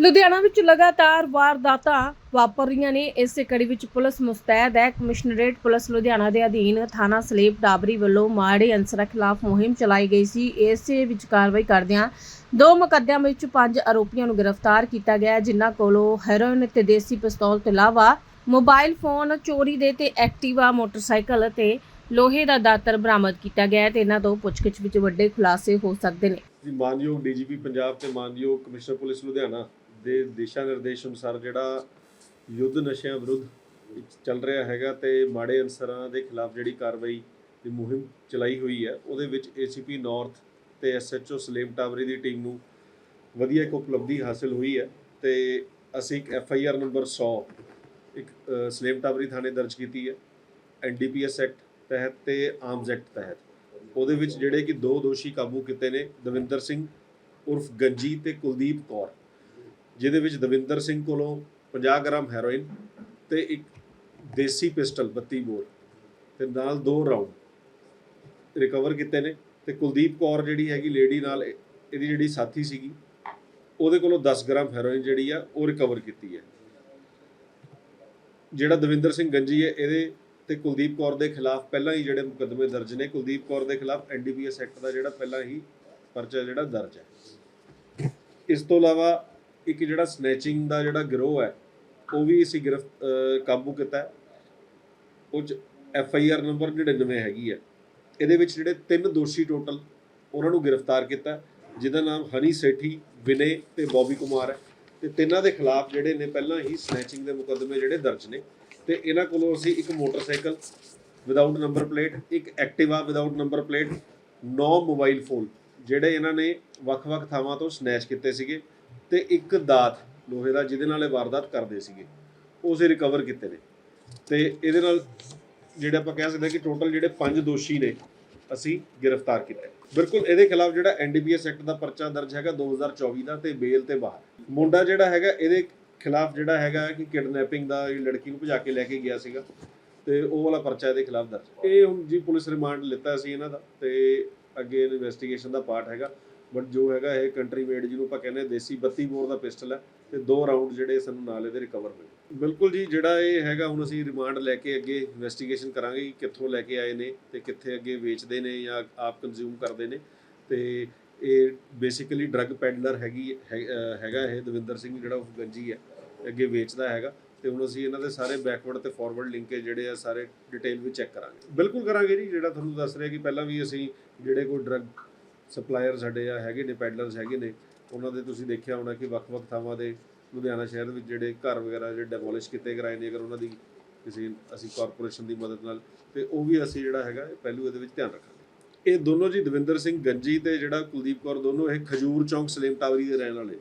ਲੁਧਿਆਣਾ ਵਿੱਚ ਲਗਾਤਾਰ ਵਾਰਦਾਤਾਂ ਵਾਪਰ ਰਹੀਆਂ ਨੇ। ਇਸੇ ਕੜੀ ਵਿੱਚ ਪੁਲਿਸ ਮੁਸਤੈਦ ਹੈ। ਕਮਿਸ਼ਨਰੇਟ ਪੁਲਿਸ ਲੁਧਿਆਣਾ ਦੇ ਅਧੀਨ ਥਾਣਾ ਸਲੇਬ ਡਾਬਰੀ ਵੱਲੋਂ ਮਾੜੇ ਅਨਸਰਾਂ ਖਿਲਾਫ ਮੁਹਿੰਮ ਚਲਾਈ ਗਈ ਸੀ। ਇਸੇ ਵਿੱਚ ਕਾਰਵਾਈ ਕਰਦਿਆਂ ਦੋ ਮੁਕੱਦਿਆਂ ਵਿੱਚ ਪੰਜ ਆਰੋਪੀਆਂ ਨੂੰ ਗ੍ਰਿਫਤਾਰ ਕੀਤਾ ਗਿਆ ਜਿਨ੍ਹਾਂ ਕੋਲੋਂ ਹੈਰੋਇਨ ਤੇ ਦੇਸੀ ਪਿਸਤੌਲ ਤੋਂ ਇਲਾਵਾ ਮੋਬਾਈਲ ਫੋਨ, ਚੋਰੀ ਦੇ ਤੇ ਐਕਟਿਵਾ, ਮੋਟਰਸਾਈਕਲ ਅਤੇ ਲੋਹੇ ਦਾ ਦਾਤਰ ਬਰਾਮਦ ਕੀਤਾ ਗਿਆ ਹੈ ਤੇ ਇਹਨਾਂ ਤੋਂ ਪੁੱਛਗਿੱਛ ਵਿੱਚ ਵੱਡੇ ਖੁਲਾਸੇ ਹੋ ਸਕਦੇ ਨੇ। ਜੀ, ਮਾਨਯੋਗ ਡੀਜੀਪੀ ਪੰਜਾਬ ਤੇ ਮਾਨਯੋਗ ਕਮਿਸ਼ਨਰ ਪੁਲਿਸ ਲੁਧਿਆਣਾ ਦੇ ਦਿਸ਼ਾ ਨਿਰਦੇਸ਼ ਅਨੁਸਾਰ ਜਿਹੜਾ ਯੁੱਧ ਨਸ਼ਿਆਂ ਵਿਰੁੱਧ ਚੱਲ ਰਿਹਾ ਹੈਗਾ ਤੇ ਮਾੜੇ ਅਨਸਰਾਂ ਦੇ ਖਿਲਾਫ ਜਿਹੜੀ ਕਾਰਵਾਈ ਦੀ ਮੁਹਿੰਮ ਚਲਾਈ ਹੋਈ ਹੈ, ਉਹਦੇ ਵਿੱਚ ਏਸੀਪੀ ਨਾਰਥ ਤੇ ਐਸਐਚਓ ਸਲੇਮ ਟਾਵਰੀ ਦੀ ਟੀਮ ਨੂੰ ਵਧੀਆ ਇੱਕ ਉਪਲਬਧੀ ਹਾਸਲ ਹੋਈ ਹੈ ਤੇ ਅਸੀਂ ਇੱਕ ਐਫਆਈਆਰ ਨੰਬਰ 100 ਇੱਕ ਸਲੇਮ ਟਾਵਰੀ ਥਾਣੇ ਦਰਜ ਕੀਤੀ ਹੈ ਐਨਡੀਪੀਐਸ ਐਕਟ ਤਹਿਤ ਤੇ ਆਰਮਜ਼ ਐਕਟ ਤਹਿਤ। ਉਹਦੇ ਵਿੱਚ ਜਿਹੜੇ ਕਿ ਦੋ ਦੋਸ਼ੀ ਕਾਬੂ ਕੀਤੇ ਨੇ, ਦਵਿੰਦਰ ਸਿੰਘ ਉਰਫ ਗੰਜੀ ਤੇ ਕੁਲਦੀਪ ਕੌਰ। ਜਿਹਦੇ ਵਿੱਚ ਦਵਿੰਦਰ ਸਿੰਘ ਕੋਲੋਂ 50 ਗ੍ਰਾਮ ਹੈਰੋਇਨ ਤੇ ਇੱਕ ਦੇਸੀ ਪਿਸਟਲ 32 ਬੋਰ ਤੇ ਨਾਲ ਦੋ ਰਾਉਂਡ ਰਿਕਵਰ ਕੀਤੇ ਨੇ ਤੇ ਕੁਲਦੀਪ ਕੌਰ ਜਿਹੜੀ ਹੈਗੀ ਲੇਡੀ ਨਾਲ ਇਹ- ਇਹਦੀ ਜਿਹੜੀ ਸਾਥੀ ਸੀਗੀ, ਉਹਦੇ ਕੋਲੋਂ 10 ਗ੍ਰਾਮ ਹੈਰੋਇਨ ਜਿਹੜੀ ਆ, ਉਹ ਰਿਕਵਰ ਕੀਤੀ ਹੈ। ਜਿਹੜਾ ਦਵਿੰਦਰ ਸਿੰਘ ਗੰਜੀ ਹੈ, ਇਹਦੇ ਤੇ ਕੁਲਦੀਪ ਕੌਰ ਦੇ ਖਿਲਾਫ ਪਹਿਲਾਂ ਹੀ ਜਿਹੜੇ ਮੁਕੱਦਮੇ ਦਰਜ ਨੇ, ਕੁਲਦੀਪ ਕੌਰ ਦੇ ਖਿਲਾਫ ਐਨਡੀਪੀਐਸ ਐਕਟ ਦਾ ਜਿਹੜਾ ਪਹਿਲਾਂ ਹੀ ਪਰਚਾ ਜਿਹੜਾ ਦਰਜ ਹੈ। ਇਸ ਤੋਂ ਇਲਾਵਾ ਇੱਕ ਜਿਹੜਾ ਸਨੈਚਿੰਗ ਦਾ ਜਿਹੜਾ ਗਿਰੋਹ ਹੈ, ਉਹ ਵੀ ਅਸੀਂ ਗ੍ਰਿਫਤ ਕਾਬੂ ਕੀਤਾ ਹੈ। ਉਹ ਚ ਐਫ ਆਈ ਆਰ ਨੰਬਰ 99 ਹੈਗੀ ਹੈ। ਇਹਦੇ ਵਿੱਚ ਜਿਹੜੇ ਤਿੰਨ ਦੋਸ਼ੀ ਟੋਟਲ ਉਹਨਾਂ ਨੂੰ ਗ੍ਰਿਫਤਾਰ ਕੀਤਾ ਜਿਹਦਾ ਨਾਮ ਹਨੀ ਸੇਠੀ, ਵਿਨੇ ਤੇ ਬੌਬੀ ਕੁਮਾਰ ਹੈ। ਤੇ ਤਿੰਨਾਂ ਦੇ ਖਿਲਾਫ ਜਿਹੜੇ ਨੇ ਪਹਿਲਾਂ ਹੀ ਸਨੈਚਿੰਗ ਦੇ ਮੁਕੱਦਮੇ ਜਿਹੜੇ ਦਰਜ ਨੇ। ਤੇ ਇਹਨਾਂ ਕੋਲੋਂ ਅਸੀਂ ਇੱਕ ਮੋਟਰਸਾਈਕਲ ਵਿਦਆਊਟ ਨੰਬਰ ਪਲੇਟ ਇੱਕ Activa without number plate 9 mobile phone ਜਿਹੜੇ ਇਹਨਾਂ ਨੇ ਵੱਖ-ਵੱਖ ਥਾਵਾਂ ਤੋਂ ਸਨੈਚ ਕੀਤੇ ਸੀਗੇ। ਤੇ ਇੱਕ ਦਾਤ ਲੋਹੇ ਦਾ, ਜਿਹਦੇ ਨਾਲ ਇਹ ਵਾਰਦਾਤ ਕਰਦੇ ਸੀਗੇ ਉਹ ਰਿਕਵਰ ਕੀਤੇ ਨੇ। ਤੇ ਇਹਦੇ ਨਾਲ ਜਿਹੜੇ ਆਪਾਂ ਕਹਿ ਸਕਦੇ ਹਾਂ ਕਿ ਟੋਟਲ ਜਿਹੜੇ ਪੰਜ ਦੋਸ਼ੀ ਨੇ, ਅਸੀਂ ਗ੍ਰਿਫਤਾਰ ਕੀਤਾ ਬਿਲਕੁਲ ਇਹਦੇ ਖਿਲਾਫ ਜਿਹੜਾ ਐਨਡੀਪੀਐਸ ਐਕਟ ਦਾ ਪਰਚਾ ਦਰਜ ਹੈਗਾ 2024 ਦਾ ਤੇ ਬੇਲ ਤੇ ਬਾਹਰ। ਮੁੰਡਾ ਜਿਹੜਾ ਹੈਗਾ, ਇਹਦੇ ਖਿਲਾਫ ਜਿਹੜਾ ਹੈਗਾ ਕਿ ਕਿਡਨੈਪਿੰਗ ਦਾ ਇਹ ਲੜਕੀ ਨੂੰ ਭਜਾ ਕੇ ਲੈ ਕੇ ਗਿਆ ਸੀਗਾ, ਤੇ ਉਹ ਵਾਲਾ ਪਰਚਾ ਇਹਦੇ ਖਿਲਾਫ ਦਰਜ। ਇਹ ਹੁਣ ਜੀ ਪੁਲਿਸ ਰਿਮਾਂਡ ਲਿੱਤਾ ਸੀ ਇਹਨਾਂ ਦਾ, ਤੇ ਅੱਗੇ ਇਨਵੈਸਟੀਗੇਸ਼ਨ ਦਾ ਪਾਰਟ ਹੈਗਾ। ਬਟ ਜੋ ਹੈਗਾ ਇਹ ਕੰਟਰੀ ਮੇਡ ਜਿਹਨੂੰ ਆਪਾਂ ਕਹਿੰਦੇ ਹਾਂ ਦੇਸੀ 32 ਬੋਰ ਦਾ ਪਿਸਟਲ ਹੈ ਤੇ ਦੋ ਰਾਉਂਡ ਜਿਹੜੇ ਸਾਨੂੰ ਨਾਲ ਇਹਦੇ ਰਿਕਵਰ ਹੋਏ ਬਿਲਕੁਲ ਜੀ, ਜਿਹੜਾ ਇਹ ਹੈਗਾ ਹੁਣ ਅਸੀਂ ਰਿਮਾਂਡ ਲੈ ਕੇ ਅੱਗੇ ਇਨਵੈਸਟੀਗੇਸ਼ਨ ਕਰਾਂਗੇ ਕਿ ਕਿੱਥੋਂ ਲੈ ਕੇ ਆਏ ਨੇ ਤੇ ਕਿੱਥੇ ਅੱਗੇ ਵੇਚਦੇ ਨੇ ਜਾਂ ਆਪ ਕੰਜ਼ਿਊਮ ਕਰਦੇ ਨੇ। ਤੇ ਇਹ ਬੇਸਿਕਲੀ ਡਰੱਗ ਪੈਡਲਰ ਹੈਗੀ ਹੈਗਾ ਇਹ ਦਵਿੰਦਰ ਸਿੰਘ ਜਿਹੜਾ ਉਹ ਗੰਜੀ ਹੈ, ਅੱਗੇ ਵੇਚਦਾ ਹੈਗਾ। ਤੇ ਹੁਣ ਅਸੀਂ ਇਹਨਾਂ ਦੇ ਸਾਰੇ ਬੈਕਵਰਡ ਤੇ ਫਾਰਵਰਡ ਲਿੰਕੇਜ ਜਿਹੜੇ ਆ ਸਾਰੇ ਡਿਟੇਲ ਵਿੱਚ ਚੈੱਕ ਕਰਾਂਗੇ। ਬਿਲਕੁਲ ਕਰਾਂਗੇ ਜੀ, ਜਿਹੜਾ ਤੁਹਾਨੂੰ ਦੱਸ ਰਿਹਾ ਕਿ ਪਹਿਲਾਂ ਵੀ ਅਸੀਂ ਜਿਹੜੇ ਕੋਈ ਡਰੱਗ ਸਪਲਾਇਰ ਸਾਡੇ ਆ, ਹੈਗੇ ਨੇ ਪੈਡਲਰਸ ਹੈਗੇ ਨੇ, ਉਹਨਾਂ ਦੇ ਤੁਸੀਂ ਦੇਖਿਆ ਹੋਣਾ ਕਿ ਵੱਖ-ਵੱਖ ਥਾਵਾਂ ਦੇ ਲੁਧਿਆਣਾ ਸ਼ਹਿਰ ਵਿੱਚ ਜਿਹੜੇ ਘਰ ਵਗੈਰਾ ਜਿਹੜੇ ਡੈਮੋਲਿਸ਼ ਕੀਤੇ ਗਏ ਨੇ, ਅਗਰ ਉਹਨਾਂ ਦੀ ਕਿਸੇ, ਅਸੀਂ ਕਾਰਪੋਰੇਸ਼ਨ ਦੀ ਮਦਦ ਨਾਲ, ਤੇ ਉਹ ਵੀ ਅਸੀਂ ਜਿਹੜਾ ਹੈਗਾ ਪਹਿਲੂ ਇਹਦੇ ਵਿੱਚ ਧਿਆਨ ਰੱਖਾਂਗੇ। ਇਹ ਦੋਨੋਂ ਜੀ ਦਵਿੰਦਰ ਸਿੰਘ ਗੰਜੀ ਤੇ ਜਿਹੜਾ ਕੁਲਦੀਪ ਕੌਰ, ਦੋਨੋਂ ਇਹ ਖਜੂਰ ਚੌਂਕ ਸਲੇਮ ਟਾਵਰੀ ਦੇ ਰਹਿਣ ਵਾਲੇ